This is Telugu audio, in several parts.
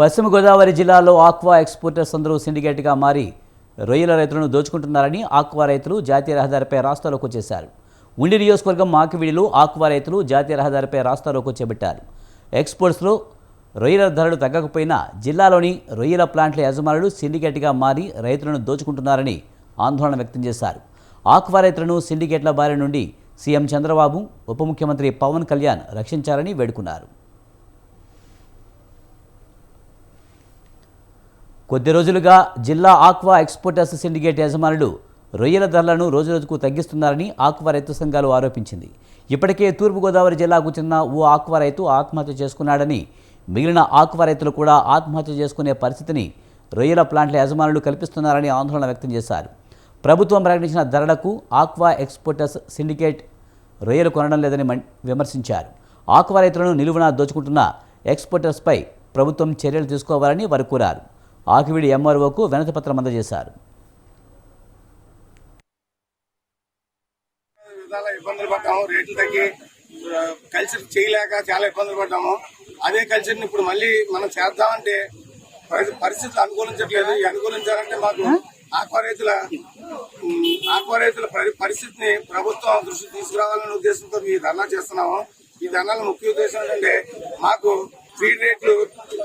పశ్చిమ గోదావరి జిల్లాలో ఆక్వా ఎక్స్పోర్టర్స్ అందరూ సిండికేట్గా మారి రొయ్యల రైతులను దోచుకుంటున్నారని ఆక్వా రైతులు జాతీయ రహదారిపై రాస్తారోకు చేశారు. ఉండి నియోజకవర్గం మాకివిడిలో ఆక్వా రైతులు జాతీయ రహదారిపై రాస్తారోకు చేపట్టారు. ఎక్స్పోర్ట్స్లో రొయ్యల ధరలు తగ్గకపోయినా జిల్లాలోని రొయ్యల ప్లాంట్ల యజమానులు సిండికేట్గా మారి రైతులను దోచుకుంటున్నారని ఆందోళన వ్యక్తం చేశారు. ఆక్వా రైతులను సిండికేట్ల బారి నుండి సీఎం చంద్రబాబు ఉప ముఖ్యమంత్రి పవన్ కళ్యాణ్ రక్షించారని వేడుకున్నారు. కొద్ది రోజులుగా జిల్లా ఆక్వా ఎక్స్పోర్టర్స్ సిండికేట్ యజమానులు రొయ్యల ధరలను రోజురోజుకు తగ్గిస్తున్నారని ఆక్వా రైతు సంఘాలు ఆరోపించింది. ఇప్పటికే తూర్పుగోదావరి జిల్లాకు చెందిన ఓ ఆక్వా రైతు ఆత్మహత్య చేసుకున్నాడని మిగిలిన ఆక్వా రైతులు కూడా ఆత్మహత్య చేసుకునే పరిస్థితిని రొయ్యల ప్లాంట్ల యజమానులు కల్పిస్తున్నారని ఆందోళన వ్యక్తం చేశారు. ప్రభుత్వం ప్రకటించిన ధరలకు ఆక్వా ఎక్స్పోర్టర్స్ సిండికేట్ రొయ్యలు కొనడం లేదని మం- విమర్శించారు. ఆక్వా రైతులను నిలువున దోచుకుంటున్న ఎక్స్పోర్టర్స్పై ప్రభుత్వం చర్యలు తీసుకోవాలని వారు కోరారు. ఆకివిడి ఎంఆర్ఓకు వినతి పత్రం అందజేశారు. విధాల ఇబ్బందులు పడ్డాము రేట్లు తగ్గి కల్చర్ చేయలేక చాలా ఇబ్బందులు పడ్డాము. అదే కల్చర్ని ఇప్పుడు మళ్ళీ మనం చేద్దామంటే పరి- పరిస్థితులు అనుకూలించట్లేదు. అనుకూలించాలంటే మాకు ఆక్వా రైతుల ఆక్వా రైతుల పరి- పరిస్థితిని ప్రభుత్వం దృష్టి తీసుకురావాలనే ఉద్దేశంతో ఈ ధర్నా చేస్తున్నాము. ఈ ధర్నాల ముఖ్య ఉద్దేశం ఏంటంటే మాకు ఫీడ్ రేట్లు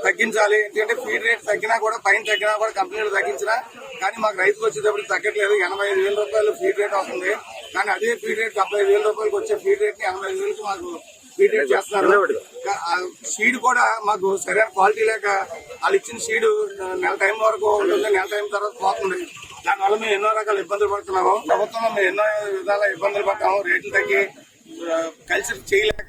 తగ్గించాలి. ఎందుకంటే ఫీడ్ రేట్ తగ్గినా కూడా పైన తగ్గినా కూడా కంపెనీలు తగ్గించినా కానీ మాకు రైతుకు వచ్చేటప్పుడు తగ్గట్లేదు. ఎనభై ఐదు వేల రూపాయలు ఫీడ్ రేట్ వస్తుంది కానీ అదే ఫీడ్ రేట్ డెబ్బై ఐదు వేల రూపాయలకి వచ్చే ఫీడ్ రేట్ని ఎనభై ఐదు వేలకి మాకు ఫీడ్ రేట్ చేస్తున్నారు. సీడ్ కూడా మాకు సరైన క్వాలిటీ లేక వాళ్ళు ఇచ్చిన సీడ్ నెల టైం వరకు ఉంటుంది. నెల టైం తర్వాత పోతుంది. దానివల్ల మేము ఎన్నో రకాల ఇబ్బందులు పడుతున్నాము. ప్రభుత్వంలో మేము ఎన్నో విధాల ఇబ్బందులు పడ్డాము. రేట్లు తగ్గి కల్చర్ చేయలేక